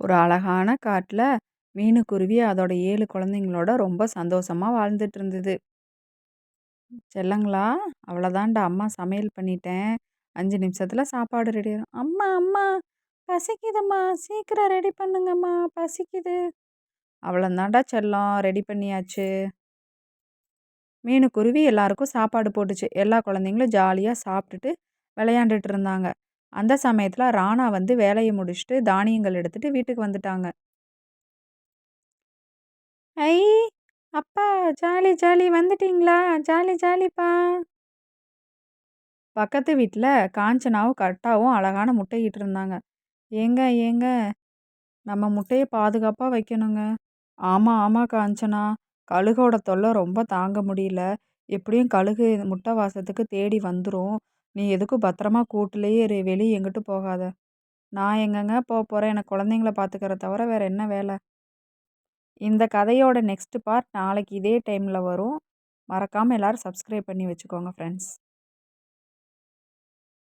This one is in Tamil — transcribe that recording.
ஒரு அழகான காட்டில் மீனுக்குருவி அதோட ஏழு குழந்தைங்களோட ரொம்ப சந்தோஷமாக வாழ்ந்துட்டு இருந்தது செல்லங்களா அவ்வளோதான்டா அம்மா சமையல் பண்ணிட்டேன். அஞ்சு நிமிஷத்தில் சாப்பாடு ரெடி ஆகும் அம்மா அம்மா பசிக்குதும்மா சீக்கிரம் ரெடி பண்ணுங்கம்மா பசிக்குது. அவ்வளோதான்டா செல்லம் ரெடி பண்ணியாச்சு. மீனுக்குருவி எல்லாருக்கும் சாப்பாடு போட்டுச்சு. எல்லா குழந்தைங்களும் ஜாலியாக சாப்பிட்டுட்டு விளையாண்டுட்டு இருந்தாங்க அந்த சமயத்தில் ராணா வந்து வேலையை முடிச்சுட்டு தானியங்கள் எடுத்துகிட்டு வீட்டுக்கு வந்துட்டாங்க. ஐ அப்பா ஜாலி ஜாலி வந்துட்டீங்களா? ஜாலி ஜாலிப்பா. பக்கத்து வீட்டில் காஞ்சனாவும் கட்டாவும் அழகான முட்டையிட்டு இருந்தாங்க. ஏங்க ஏங்க நம்ம முட்டையை பாதுகாப்பாக வைக்கணுங்க. ஆமாம் ஆமாம் காஞ்சனா. கழுகோட தொல்லை ரொம்ப தாங்க முடியல. எப்படியும் கழுகு முட்டை வாசத்துக்கு தேடி வந்துடும் நீ எதுக்கும் பத்திரமா கூட்டுலேயே இரு வெளியே எங்கிட்டும் போகாத. நான் எங்கங்க போக போகிறேன் எனக்கு குழந்தைங்கள பார்த்துக்கிற தவிர வேறு என்ன வேலை? இந்த கதையோட நெக்ஸ்ட் பார்ட் நாளைக்கு இதே டைமில் வரும். மறக்காமல் எல்லோரும் சப்ஸ்கிரைப் பண்ணி வச்சுக்கோங்க ஃப்ரெண்ட்ஸ்